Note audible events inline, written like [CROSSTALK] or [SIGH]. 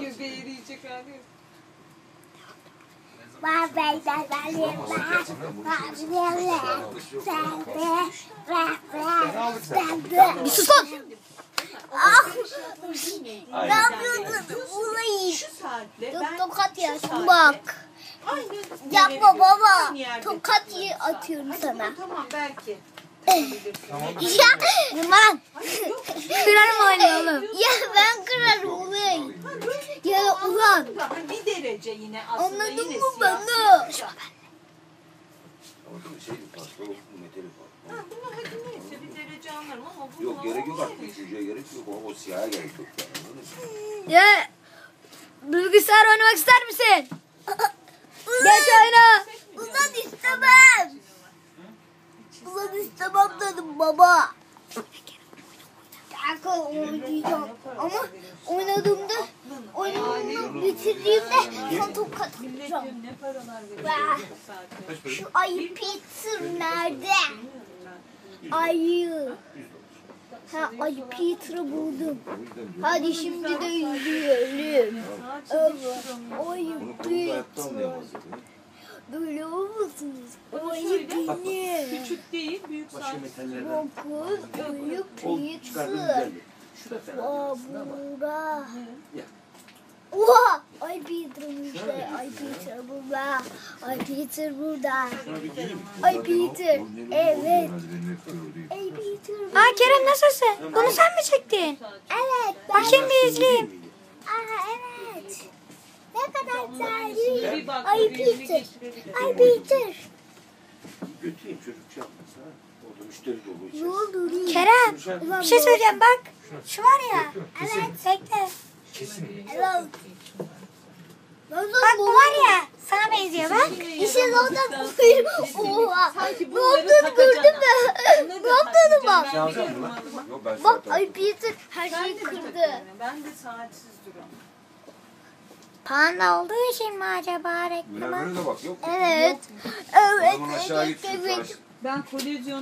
Göbeği eriyecek hali yok. Bir sus lan. Ne yapıyorsun? Ulayı. Şu saatte Yok ben tokat yersin bak. Yapma baba. Tokat atıyorum sana. Tamam belki. [LAUGHS] Ya vurman. Kırarım öyle oğlum. Ya. Hani bir derece yine aslında Anladın yine mı siyah. Ama şey farklı, o metali Ha, farklı. bunu hadi neyse bir derece anlarım ama bu Yok buna gerek yok artık. Üçüncüye gerek yok. O, o siyaha gerek yok. Ya bilgisayar oynamak ister misin? Geç oyna. Ulan istemem. Ulan istemem dedim baba. Kanka oynayacağım. Ama oynadığımda bu saate. Kaç para? Şu ayı Peter nerede? Ayı. Ha ayı Peter'ı buldum. Hadi şimdi de izleyelim. Evet. Ayı Peter. Böyle olmasınız. Ayı benim. Küçük değil büyük saat. Bakın ayı Peter. ama. Ya. Oha! Ay Peter'ım işte. Ay Peter burada. Ay Peter burada. Ay Peter, evet. Ay Peter. Aa Kerem nasılsın? Bunu sen mi çektin? Evet. Bakayım bir izleyeyim. Aha evet. Ne kadar güzel. Ay Peter. Ay Peter. Götüreyim çocuk şey. Orada müşteri dolu Ne oldu? Kerem bir şey söyleyeceğim bak. Şu var ya. Evet bekle. Evet. Bak bu var ya. Sana benziyor bak. İşte zaten buyur. Oha. Takacaksın. gördün mü? Yaptığını bak. Şey Bak ay Peter her şeyi kırdı. Ben de saatsiz duramam. Panda olduğu için mi acaba Böyle reklama? böyle de bak yok. Evet. Evet. Evet. Ben kolezyon